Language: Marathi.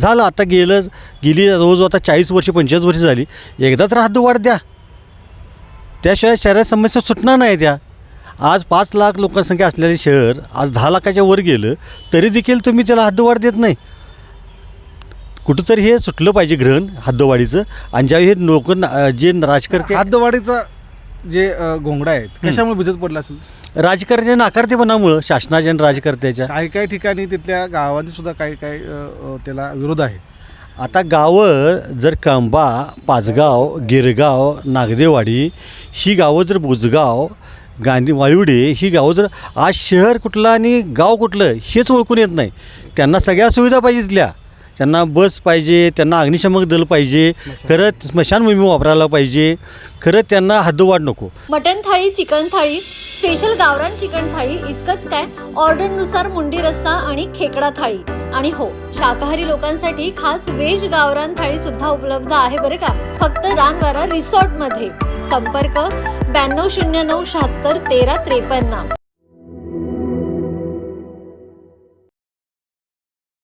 झालं आता गेलं गेली रोज आता चाळीस वर्ष पंचेचाळीस वर्ष झाली. एकदा तर हद्दवाढ द्या. त्याशिवाय शहरात समस्या सुटणार नाही त्या. आज पाच लाख लोकसंख्या असलेले शहर आज दहा लाखाच्या वर गेलं तरी देखील तुम्ही त्याला हद्दवाढ देत नाही. कुठंतरी हे सुटलं पाहिजे ग्रहण हद्दवाढीचं. आणि ज्यावेळी हे लोक जे राजकर्ते हद्दवाढीचा जे घोंगडा आहेत कशामुळे भिजत पडला असेल? राजकारण्या नाकारतेपणामुळं शासनाच्या आणि राजकर्त्याच्या. काही काही ठिकाणी तिथल्या गावांनी सुद्धा काही काही त्याला विरोध आहे. आता गावं जर कांबा पाचगाव गिरगाव नागदेवाडी ही गावं जर बुजगाव गांधी वाळवडे ही गावं जर आज शहर कुठलं आणि गाव कुठलं हेच ओळखून येत नाही. त्यांना सगळ्या सुविधा पाहिजे तिथल्या. त्यांना बस पाहिजे त्यांना अग्निशमक दल पाहिजे खरं स्मशानभूमी वापरायला पाहिजे खरं त्यांना हद्दवाढ नको. मटन थाळी चिकन थाळी स्पेशल गावरान चिकन थाळी इतकंच काय? ऑर्डरनुसार मुंडी रस्सा आणि खेकडा थाळी. आणि हो शाकाहारी लोकांसाठी खास व्हेज गावरान थाळी सुद्धा उपलब्ध आहे बरं का? फक्त रानवारा रिसॉर्टमध्ये संपर्क ब्याण्णव शून्य नऊ शहात्तर तेरा त्रेपन्न.